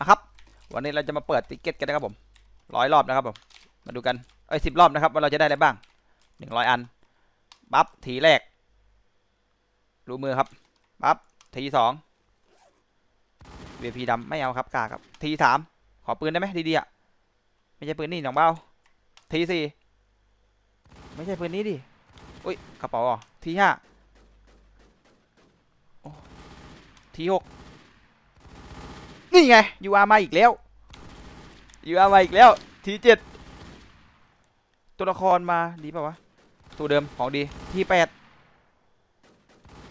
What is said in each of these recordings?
นะครับ วันนี้เราจะมาเปิดติ๊กเก็ตกันนะครับผมร้อยรอบนะครับผม มาดูกัน เอ้ยสิบรอบนะครับว่าเราจะได้อะไรบ้างหนึ่งร้อยอันปั๊บทีแรก รู้มือครับปั๊บทีสองเวพีดำไม่เอาครับกาครับ ทีสามขอปืนได้ไหมดีๆอะ ไม่ใช่ปืนนี่น้องเบ้าทีสี่ไม่ใช่ปืนนี้ดิ อุ้ยกระเป๋าอะทีห้าทีหก นี่ไงยูอามาอีกแล้วยูอามาอีกแล้วทีเจ็ดตัวละครมาดีป่าวะตัวเดิมของดีทีแปด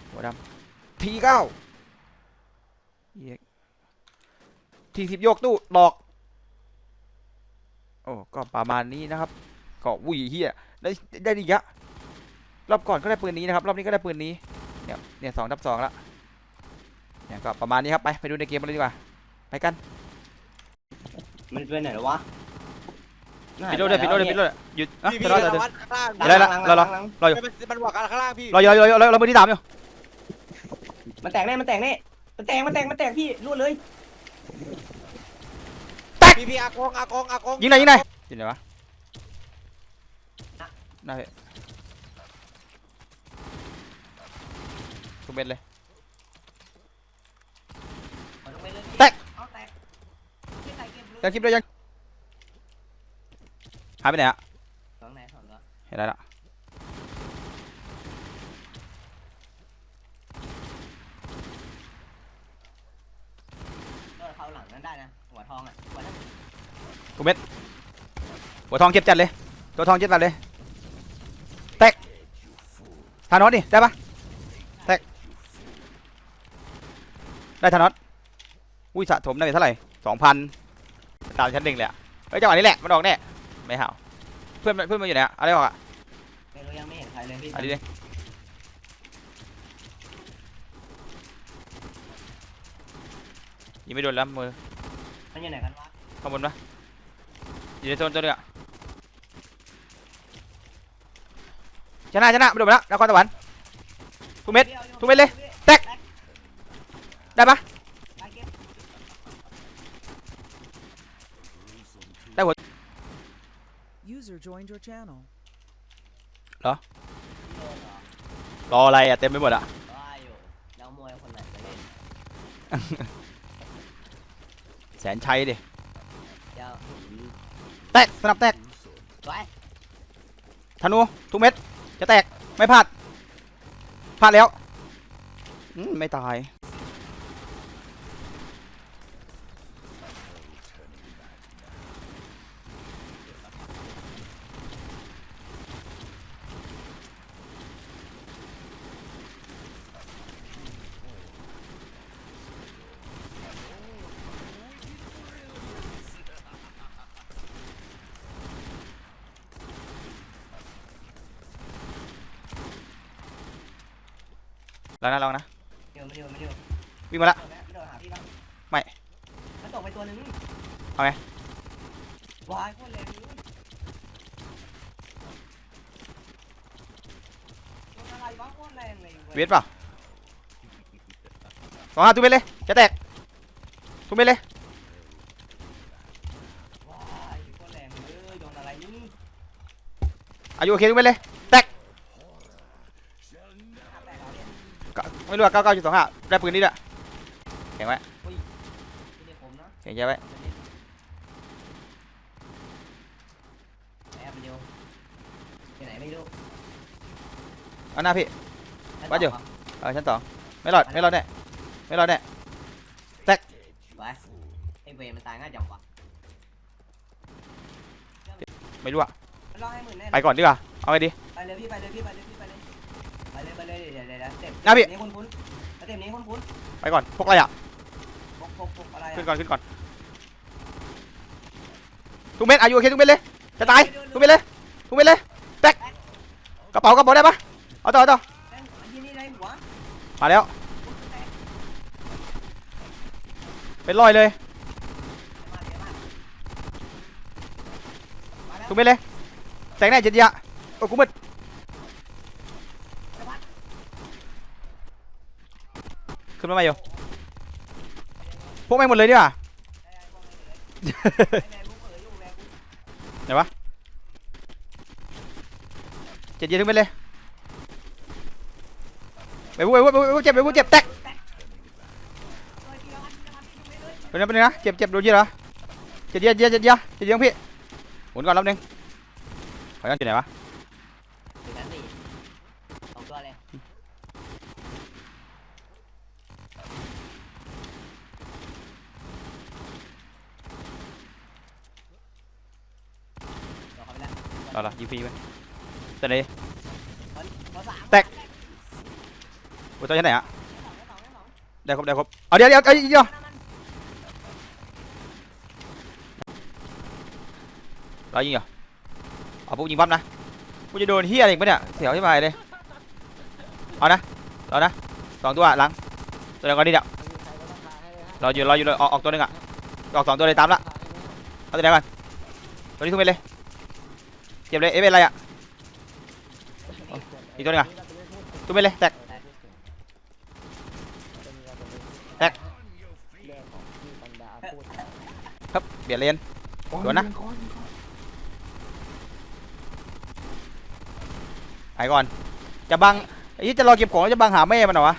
หัวดำทีเก้าทีสิบโยกตู้ดอกโอ้ก็ประมาณนี้นะครับก็วุ้ยเฮียได้ได้ดีอะรอบก่อนก็ได้ปืนนี้นะครับรอบนี้ก็ได้ปืนนี้เนี่ยเนี่ยสองทับสองละเนี่ยก็ประมาณนี้ครับไปไปดูในเกมกันเลยดีกว่า ไปกันมันเป็นไหนหรอวะปิดโดเลยปิดโดเลยปิดโดเลยหยุดอะพี่เดี๋พี่ยวเราระเดี๋ยววังข้างล่างเดี๋ยวเราเรารออยู่มันมันบวกกันข้างล่างพี่รออยู่รออยู่รออยู่รอมือที่สามอยู่มันแตกแน่มันแตกแน่มันแตกมันแตกมันแตกพี่รูดเลยพี่พี่อากงอากงอากงยิงไหนอยยิงไหนอยยิงไหนวะได้ทุกเม็ดเลย แตก เอาแตกไม่แตก เก็บเลยยังคลิปได้ยังหายไปไหนอะสองไหนสองเหรอเห็นแล้วละเออเขาหลังนั้นได้นะ หัวทองอะหัวนั้นหัวทองเก็บจัดเลย ตัวทองเก็บจัดเลย แตกทานอสดิได้ปะแตกได้ทานอสอุ้ยสะสมได้ไปเท่าไหร่สองพัน ตามชั้นหนึ่งเลยอะเฮ้ยจังหวะนี้แหละมันออกแน่ไม่ห่าวเพื่อนมันเพื่อนมันอยู่ไหนอะอะไรออกอะไม่รู้ยังไม่เห็นใครเลยพี่อันนี้ดิยิงไม่โดนแล้วมือมันอยู่ไหนกันวะข้างบนปะอยู่ในโซนตัวเนี้ยชนะชนะไม่โดนไปแล้วนครสวรรค์ทุกเม็ด ทุกเม็ดเลย แตก ได้ปะ ไปเก็บ User joined your channel. โดนเหรอรออะไรอะเต็มไปหมดอะว่าอยู่แล้วมวยคนไหนจะเล่นแสนชัยดิ เดี๋ยวแตกสนับแตก ไปธนูทุกเม็ด จะแตก ไม่พลาด พลาดแล้วอืมไม่ตาย แล้วนะลองนะเดี๋ยวมาเดี๋ยวมาเดี๋ยววิ่งมาละโดนไหมโดนหาพี่บ้างไม่มันตกไปตัวหนึงเอาไงวายโคตรแรงเลยโดนอะไรวะโคตรแรงเลยว้ยเวทเปล่าสองห้าทุกเม็ดเลยจะแตกทุกเม็ดเลยว้ายโคตรแรงเลยโดนอะไรนี่อายุโอเคทุกเม็ดเลยแตก แตกแล้วเนี่ย ก็ ไม่รู้ว่าเก้าเก้าจุดสองห้าได้ปืนนี้ด้วยแข็งไว้ไม่ได้ผมนะแข็งใจไว้แอบไปเดียวไปไหนไม่รู้เอาหน้าพี่แล้ววัดอยู่ต่เออชั้นสองไม่รอดไม่รอดแน่ไม่รอดแน่ไปไอเวรมันตายง่ายจังวะไม่รู้อะมันรอให้หมื่นแน่ไปก่อนดีกว่าเอาไงดีไปเลยพี่ไปเลยพี่ไปเลยพี่ไปเลย ไปเลยไปเลยเดี๋ยวเดี๋ยวเดี๋ยวเต็มนะพี่ นี้คุ้นคุ้นเต็มนี้คุ้นคุ้นไปก่อนพกอะไรอะ พกพกพกอะไรขึ้นก่อนขึ้นก่อนทุกเม็ดอายุโอเคทุกเม็ดเลยจะตายทุกเม็ดเลยทุกเม็ดเลยแตกกระเป๋ากระเป๋าได้ปะเอาต่อเอาต่อแม่งยี่นี่ได้หัวมาแล้วแตกเป็นรอยเลยมาเดี๋ยวมามาแล้วทุกเม็ดเลยแตกแน่เจ็ดยะโอ้กูมืด ขึ้นมาใหม่อยู่พวกแม่งหมดเลยดีกว่าไหนวะเจ็ดเย็นถึงไปเลยไปวุ้ยไปวุ้ยไปวุ้ยเจ็บไปวุ้ยเจ็บแตกเฮ้ยเดียวกันเดียวกันพี่ดูไปเลยเป็นไงเป็นไงนะเจ็บเจ็บโดนเยอะเหรอเจ็ดเย็นเจ็ดเย็นเจ็ดเย็นเจ็ดเย็นพี่หมุนก่อนรอบนึงขอยังอยู่ไหนวะ อยู่ชั้นสี่สองตัวเลยเอา เข้าไปแล้วรอรอยิงฟรีไปตัวไหนเอาดิเอาสามแตกกูตัวชั้นไหนอะได้ครบได้ครบเอาเดี๋ยวเดี๋ยวเอ้ยเดี๋ยวรอยิงเหรอเอาปุ๊บยิงปั๊บนะกูจะโดนเฮียอะไรอีกปะเนี่ยเสียวที่มายเลยเอานะรอนะสองตัวหลังตัวเดียวกันนี่เดี๋ยวรออยู่รออยู่เลยออกออกตัวหนึงอะออกสองตัวเลยตามละเอาตัวเดียวกันตัวนี้ทุ่มไปเลย เจ็บเลยเอ๊ะเป็นไรอะอีกตัวหนึงอะทุ่มไปเลยแตกแตกครับเปลี่ยนเลนโดนนะไอ้ก่อน จะบังไอ้ที่จะรอเก็บของแล้วจะบังหาแม่มันเหรอวะ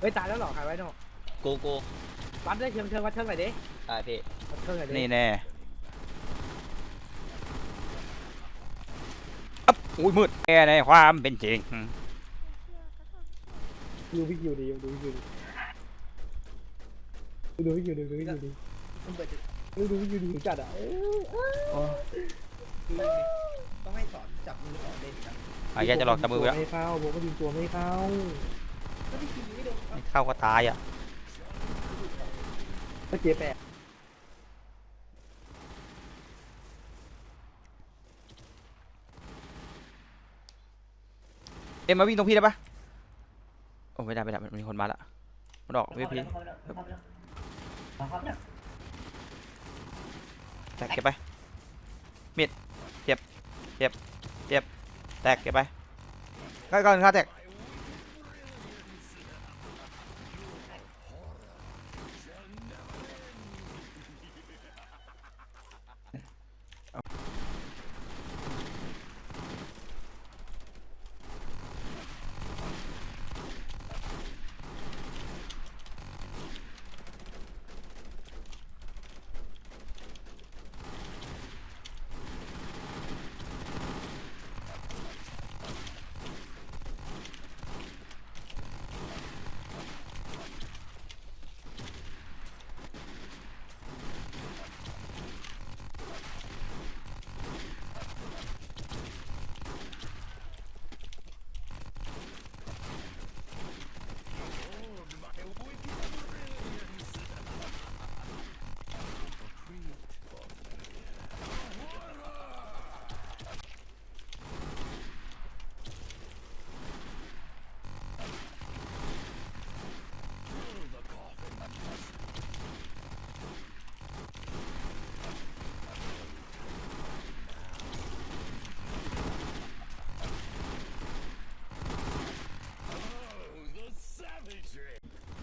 เฮ้ยตายแล้วเหรอใครไว้เนาะกูกูวัดได้เชิงเชิงวัดเชิงหน่อยดิตายพี่วัดเชิงหน่อยดินี่แน่ อ๊บอุ้ยมืดแน่ในความเป็นจริงดูพี่คิวดิดูพี่คิวดิดูพี่คิวดิดูพี่คิวดิมันเปิดจุดดูดูพี่คิวดิหิวจัดอะเอ้ยต้องให้สอนจับมือสอนเล่นครับไอ้แกจะหลอกจับมือไปแล้วไม่เข้าผมก็ยิงตัวไม่เข้าก็ไม่กินไม่โดนไม่เข้าก็ตายอะก็เจ๊แปะ อ็มมาวิ่งตรงพี่ได้ปะโอ้ไม่ได้ไม่ได้มันมีคนมาละมันออกพี่พี่แตกเก็บไปมิดเจ็บเจ็บเจ็บแตกเก็บไปข้าก่อนข้าแตก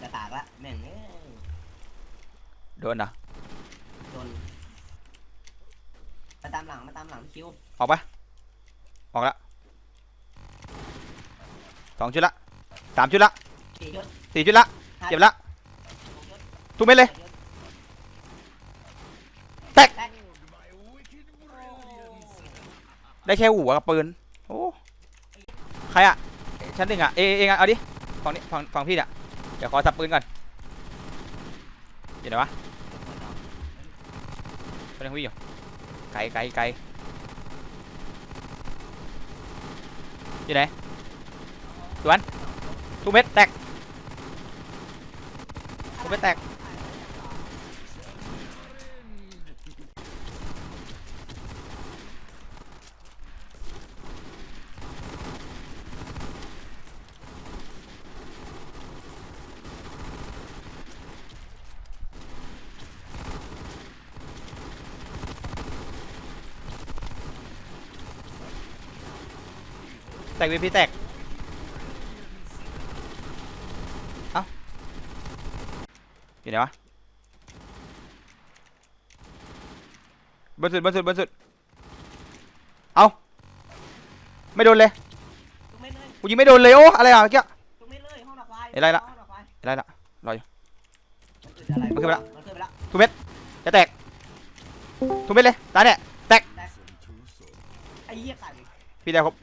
จะตากละแม่งเอ้ย โดนนะโดนมาตามหลังมาตามหลังพี่คิวออกปะออกละสองชุดละสามชุดละสี่ยศสี่ชุดละเจ็บละหกยศทุกเม็ดเลยแตกแตกได้แค่หัวกับปืนโอ้ใครอะชั้นหนึ่งอะเอเองอะเอาดิฝั่งนี้ฝั่งฝั่งพี่เนี่ยเดี๋ยวขอสับปืนก่อนอยู่ไหนวะ เป็นยังวิ่งอยู่ไกลไกลไกลอยู่ไหนตัวนันทุกเม็ดแตกทุกเม็ดแตก แตกวีพีแตก เอ้า อยู่ไหนวะบนสุดบนสุดบนสุด เอาไม่โดนเลยทุกเม็ดเลยกูยิงไม่โดนเลยโอ้อะไรอะเมื่อกี้ทุกเม็ดเลยห้องดับไฟเห็นอะไรละ ห้องดับไฟอะไรละมันขึ้นอะไรมันขึ้นไปละ มันขึ้นไปละจะแตกทุบไปเลยตายเนี่ย ไอ้เหี้ยไก่พี่ได้ครบ